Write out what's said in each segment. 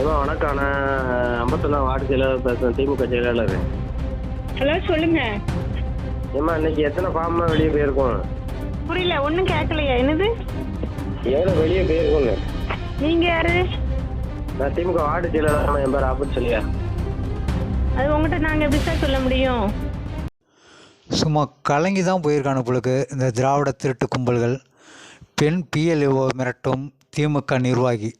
ஏமா வணக்கம் நான் ஐம்பத்தொன்னாம் வார்டு செயலாளர் பேசுகிறேன் திமுக செயலாளர். ஹலோ சொல்லுங்க. ஏமா இன்னைக்கு எத்தனை ஃபார்மா வெளியே போயிருக்கோம்? புரியல ஒன்றும் கேட்கலையா. என்னது? எவ்வளோ வெளியே போயிருக்கோங்க நீங்க யாரு? நான் திமுக வார்டு செயலாளர் என் பேர் ஆப்பன் சொல்லியா. அது உங்ககிட்ட நாங்க எப்படி சார் சொல்ல முடியும்? சும்மா கலங்கி தான் போயிருக்கானு பொழுது இந்த திராவிட திருட்டு கும்பல்கள். பெண் பிஎல்ஓ மிரட்டும் திமுக நிர்வாகி.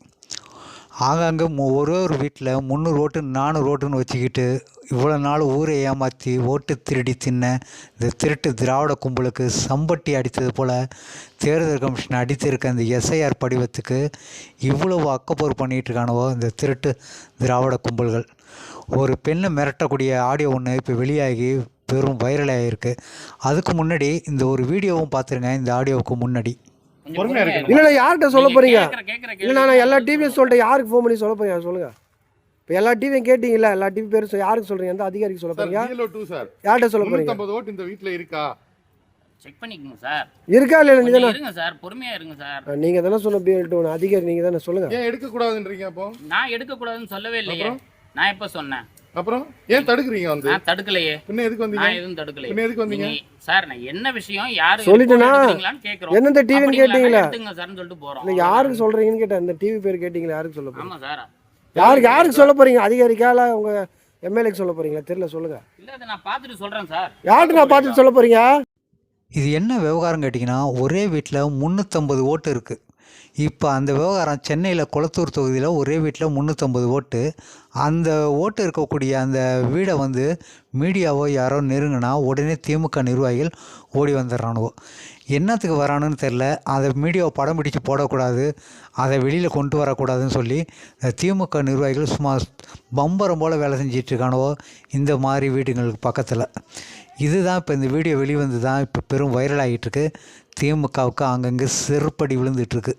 ஆங்காங்கே ஒரே ஒரு ஒரு வீட்டில் முந்நூறு ஓட்டு நானூறு ஓட்டுன்னு வச்சுக்கிட்டு இவ்வளோ நாள் ஊரை ஏமாற்றி ஓட்டு திருடி தின்ன இந்த திருட்டு திராவிட கும்பலுக்கு சம்பட்டி அடித்தது போல் தேர்தல் கமிஷன் அடித்திருக்க அந்த எஸ்ஐஆர் படிவத்துக்கு இவ்வளவு அக்கப்போர் பண்ணிகிட்டு இருக்கானவோ இந்த திருட்டு திராவிட கும்பல்கள். ஒரு பெண்ணை மிரட்டக்கூடிய ஆடியோ ஒன்று இப்போ வெளியாகி பெரும் வைரலாகிருக்கு அதுக்கு முன்னாடி இந்த ஒரு வீடியோவும் பார்த்துருங்க இந்த ஆடியோவுக்கு முன்னாடி. பொறுமையா இருக்கு இல்ல நான் யார்கிட்ட சொல்ல நீங்க போறீங்க? கேக்குற- கேக்குற இல்ல நான் எல்லா டிவியும் சொல்லிட்டேன். யாருக்கு ஃபோன் பண்ணி சொல்ல போறீங்க? சொல்லுங்க. இப்போ எல்லா டிவியும் கேட்டீங்களா எல்லா டிவி பேரும் யாருக்கு சொல்றீங்க? எந்த அதிகாரிக்கு சொல்ல போறீங்க? டூ யார்கிட்ட சொல்ல போறீங்க? ஓட்டு இந்த வீட்ல இருக்கா? செக் பண்ணிக்கோங்க சார். இருக்கா இல்ல நீ கொஞ்சம் தானே? இருங்க சார். பொறுமையா இருங்க சார். நீங்க தானே சொன்ன பிஎல் ஒன்று அதிகாரி நீங்க தானே சொல்லுங்க. ஏன் எடுக்க கூடாதுன்றீங்க அப்போ? நான் எடுக்க கூடாதுன்னு சொல்லவே இல்லையே. நான் எப்ப சொன்னேன்? அப்புறம் ஏன் தடுக்குறீங்க வந்து? நான் தடுக்கலையே. பின்ன எதுக்கு வந்தீங்க? நான் எதுவும் தடுக்கலையே. பின்ன எதுக்கு வந்தீங்க? நீங்க- சார் நான் என்ன விஷயம் யாரு சொல்லிட்டேனா? கேக்குறோம். எந்தெந்த டிவின்னு? கேட்டீங்களா? எடுத்துங்க சார்னு சொல்லிட்டு போறோம். இல்ல யாருக்கு சொல்றீங்கன்னு கேட்டேன். இந்த டிவி பேர் கேட்டீங்களா? யாருக்கு சொல்ல போறீங்க? ஆமா சார். யாருக்கு யாருக்கு சொல்ல போறீங்க? அதிகாரிக்கா இல்ல உங்க எம்எல்ஏக்கு சொல்ல போறீங்களா? தெரியல சொல்லுங்க. இல்ல அதை நான் பார்த்துட்டு சொல்றேன் சார். யார்கிட்ட நான் பார்த்துட்டு சொல்ல போறீங்க? இது என்ன விவகாரம் கேட்டிங்கன்னா ஒரே வீட்டில் முந்நூற்றம்பது ஓட்டு இருக்குது இப்போ அந்த விவகாரம் சென்னையில் குளத்தூர் தொகுதியில் ஒரே வீட்டில் முந்நூற்றம்பது ஓட்டு. அந்த ஓட்டு இருக்கக்கூடிய அந்த வீடை வந்து மீடியாவோ யாரோ நெருங்கினா உடனே திமுக நிர்வாகிகள் ஓடி வந்துடுறானுவோ. என்னத்துக்கு வரானுன்னு தெரில அதை மீடியாவை படம் பிடிச்சு போடக்கூடாது. அதை வெளியில் கொண்டு வரக்கூடாதுன்னு சொல்லி திமுக நிர்வாகிகள் சும்மா பம்பரம் போல் வேலை செஞ்சிட்ருக்கானுவோ இந்த மாதிரி வீடுங்களுக்கு பக்கத்தில். இதுதான் இப்போ இந்த வீடியோ வெளிவந்து தான் இப்போ பெரும் வைரல் ஆகிட்டு இருக்கு திமுகவுக்கு அங்கங்கே செருப்படி விழுந்துட்டுருக்கு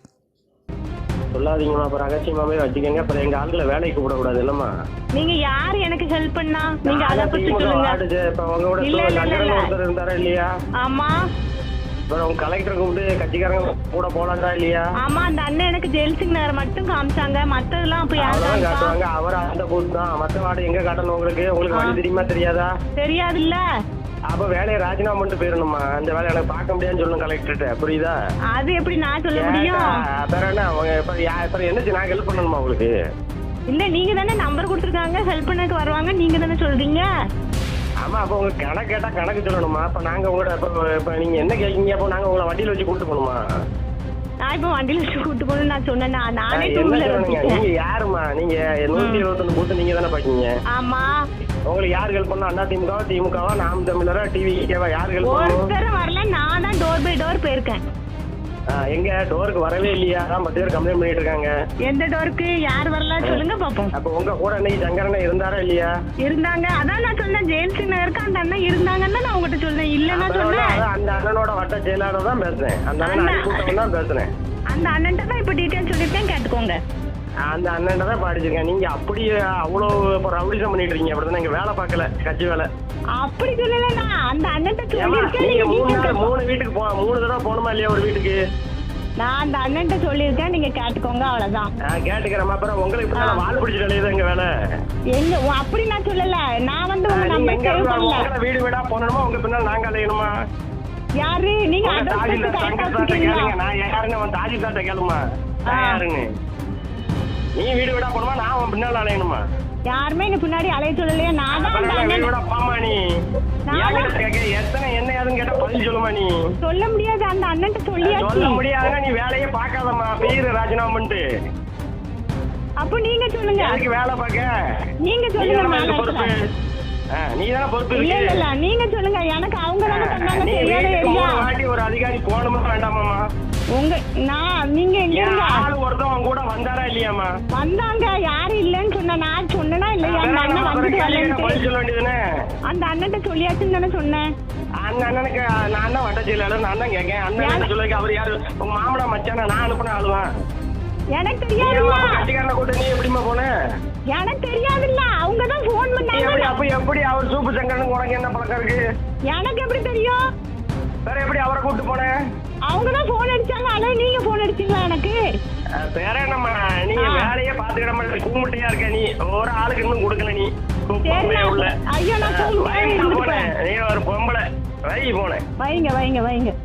சொல்லாதீங்கம்மா. அப்புறம் ரகசியமாவே வச்சுக்கோங்க. அப்புறம் எங்க ஆளுங்களை வேலைக்கு கூடக்கூடாது இல்லம்மா நீங்க யார் எனக்கு ஹெல்ப் பண்ணா? நீங்க அதை பத்தி சொல்லுங்க. கூட இல்ல, இல்ல. ஒருத்தர் இருந்தாரா இல்லையா? ஆமா. உங்க கலெக்டர் கூப்பிட்டு கட்சிக்காரங்க கூட போலாங்களா இல்லையா? ஆமா அந்த அண்ணன் எனக்கு ஜெயில் சிக்னர் மட்டும் காமிச்சாங்க. மத்ததெல்லாம் அப்ப யார் அவ்வளவுதான் காமிச்சா காட்டுவாங்க. அவர் அந்த பூத் தான். மத்த வார்டு எங்க காட்டணும் உங்களுக்கு? உங்களுக்கு வழி தெரியுமா தெரியாதா? தெரியாதுல்ல. அப்ப வேலையை ராஜினாமா பண்ணிட்டு போயிடணுமா? அந்த வேலையை எனக்கு பார்க்க முடியாதுன்னு சொல்லணும் கலெக்டர்கிட்ட புரியுதா? அது எப்படி நான் சொல்ல முடியும்? அப்புறம் என்ன? அவங்க என்னச்சு நான் ஹெல்ப் பண்ணணுமா உங்களுக்கு? இல்ல நீங்க தானே நம்பர் கொடுத்துருக்காங்க. ஹெல்ப் பண்ணக்கு வருவாங்க. நீங்க தானே சொல்றீங்க. ஆமா அப்ப உங்க கணக்கு கேட்டா கணக்கு சொல்லணுமா? அப்ப நாங்க உங்களோட இப்ப இப்ப நீங்க என்ன கேட்கீங்க அப்போ நாங்க உங்களை வண்டியில வச்சு கூட்டு போகணுமா? நான் இப்ப வண்டியில வச்சு கூட்டு போகணும்னு நான் சொன்னேன்னா நானே டூ வீலர் நீங்க யாருமா நீங்க நூத்தி இருபத்தொன்னு பூத்து நீங்க தானே பாக்கீங்க? ஆமா. உங்களுக்கு யார் ஹெல்ப் பண்ணா? அண்ணா திமுகவா திமுகவா நாம் தமிழரா டிவி கேவா? யார் ஹெல்ப் பண்ணணும் ஒருத்தர் வரல நான் தான் டோர் பை டோர் போயிருக்கேன். எங்க? டோருக்கு வரவே இல்லையா? அதான் பத்து பேர் கம்ப்ளைண்ட் பண்ணிட்டு இருக்காங்க எந்த டோருக்கு யார் வரல? சொல்லுங்க பாப்போம். அப்ப உங்க கூட இன்னைக்கு சங்கரனை இருந்தாரா இல்லையா? இருந்தாங்க. அதான் நான் சொன்னேன் ஜெயில் சிக்னருக்கு அந்த அண்ணன் இருந்தாங்கன்னு நான் உங்ககிட்ட சொன்னேன். இல்லைன்னா சொன்னேன். அந்த அண்ணனோட வட்ட செயலாளர் தான் பேசுறேன் அந்த அண்ணன் தான் பேசுறேன் அந்த அண்ணன்ட்ட தான் இப்ப டீட்டெயில் சொல்லிருக்கேன் கேட்டுக்கோங்க. அந்த அண்ணன் தான் படிச்சிருக்கேன். நீங்க அப்படி அவ்வளோ ரவுடிசம் பண்ணிட்டு இருக்கீங்க அப்படிதான் இங்க வேலை பார்க்கல கட்சி வேலை. அப்படி சொல்லலண்ணா. அந்த சொல்லியிருக்கேன். நீங்க நீங்க மூணு நாள் மூணு வீட்டுக்கு போ மூணு தடவை போகணுமா இல்லையா ஒரு வீட்டுக்கு? நான் அந்த அண்ணன்ட்ட சொல்லியிருக்கேன். நீங்க கேட்டுக்கோங்க அவ்வளவுதான். நான் கேட்டுக்கிறேன் அப்புறம் உங்களுக்கு இப்படி வால் பிடிச்சிட்டு அலையுது எங்க வேலை? எங்க அப்படி நான் சொல்லல. நான் வந்து உங்க நீங்க நம்பர் எங்க சேவ் பண்ணல. வீடு வீடா போனணுமா உங்க பின்னால் நாங்க அலையணுமா? யாரு? நீங்க அட்ரஸ் கேளுங்க. நான் யாருன்னு? அவன் தாஜில்தார்ட்ட கேளுமா? நான். யாருன்னு? நீ வீடு வீடா போணுமா நான் அவன் பின்னால் அலையணுமா? யாருமே எங்க பின்னாடி அலைய சொல்லலையே. நான் தான் அந்த அண்ணன். வீடா போமா நீ. எத்தனை என்ன ஏதுன்னு கேட்டா பதில் சொல்லுமா நீ? சொல்ல முடியாது. அந்த அண்ணன்ட்ட சொல்லியாச்சு சொல்ல முடியாதுன்னா நீ வேலையே பார்க்காதம்மா. பேரு ராஜினாமா பண்ணிட்டு அப்போ நீங்க சொல்லுங்க. எதுக்கு வேலை பார்க்க? நீங்க நீ சொல்லுங்க பொறுப்பு? நீ தானே பொறுப்பு இல்ல இல்ல நீங்க சொல்லுங்க. எனக்கு அவங்க தானே நீ தெரியாத ஏரியா. வாட்டி ஒரு அதிகாரி போகணுமா வேண்டாமாம்மா? உங்க நான் நீங்க எங்க ஆளு ஒருத்தவன் கூட வந்தாரா இல்லையாம்மா? வந்தாங்க யாரும் இல்லைன்னு சொன்ன நான் சொன்னேனா இல்லையா? அந்த அண்ணன் வந்துட்டு சொல்ல வேண்டியதுதானே? அந்த அண்ணன்ட்ட சொல்லியாச்சுன்னு தானே சொன்னேன். அந்த அண்ணனுக்கு நான் தான் வட்ட செயலாளர் நான் தான் கேட்கேன் அண்ணன் என்ன சொல்லுங்க அவர் யாரு? உங்க மாமனா மச்சான? நான் அனுப்புன ஆளுவான் எனக்கு தெரியாதுல்ல. ஏம்மா கட்சிக்காரனை கூட்ட நீ எப்படிம்மா போன? எனக்கு தெரியாதுல்ல. அவங்க தான் ஃபோன் எப்படி பண்ணாங்க அப்ப எப்படி அவர் சூப்பு சங்கரனுக்கு உனக்கு என்ன பழக்கம் இருக்கு? எனக்கு எப்படி தெரியும்? வேற எப்படி அவரை கூட்டு போனேன் அவங்க தான் போன் அடிச்சாங்க. ஆனா நீங்க போன் அடிச்சீங்களா எனக்கு? வேற என்னம்மா? நீ. வேலையே பாத்துக்கிட மாட்டே கூமுட்டையா இருக்க நீ? ஒரு ஆளுக்கு இன்னும் கொடுக்கல நீ. உள்ள. ஐயோ நான் போனேன். நீ ஒரு பொம்பளை. வை போனேன். வைங்க வைங்க வைங்க.